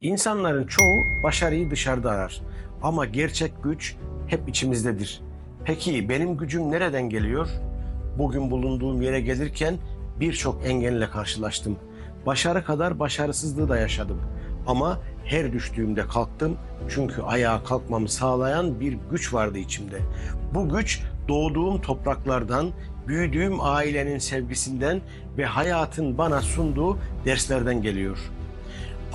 İnsanların çoğu başarıyı dışarıda arar. Ama gerçek güç hep içimizdedir. Peki benim gücüm nereden geliyor? Bugün bulunduğum yere gelirken birçok engelle karşılaştım. Başarı kadar başarısızlığı da yaşadım. Ama her düştüğümde kalktım çünkü ayağa kalkmamı sağlayan bir güç vardı içimde. Bu güç doğduğum topraklardan, büyüdüğüm ailenin sevgisinden ve hayatın bana sunduğu derslerden geliyor.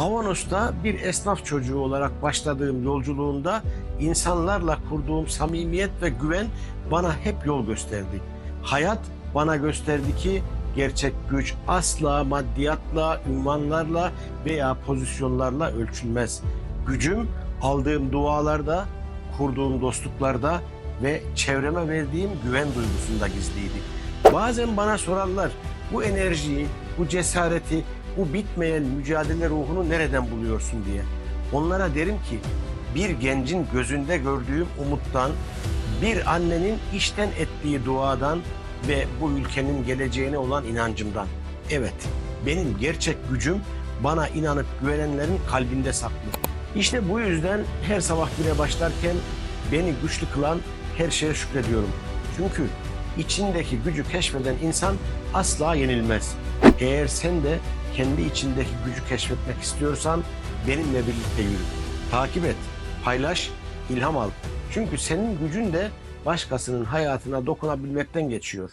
Avanos'ta bir esnaf çocuğu olarak başladığım yolculuğunda insanlarla kurduğum samimiyet ve güven bana hep yol gösterdi. Hayat bana gösterdi ki gerçek güç asla maddiyatla, ünvanlarla veya pozisyonlarla ölçülmez. Gücüm aldığım dualarda, kurduğum dostluklarda ve çevreme verdiğim güven duygusunda gizliydi. Bazen bana sorarlar bu enerjiyi, bu cesareti, bu bitmeyen mücadele ruhunu nereden buluyorsun diye. Onlara derim ki bir gencin gözünde gördüğüm umuttan, bir annenin işten ettiği duadan ve bu ülkenin geleceğine olan inancımdan. Evet, benim gerçek gücüm bana inanıp güvenenlerin kalbinde saklı. İşte bu yüzden her sabah güne başlarken beni güçlü kılan her şeye şükrediyorum. Çünkü içindeki gücü keşfeden insan asla yenilmez. Eğer sen de kendi içindeki gücü keşfetmek istiyorsan benimle birlikte yürü. Takip et, paylaş, ilham al. Çünkü senin gücün de başkasının hayatına dokunabilmekten geçiyor.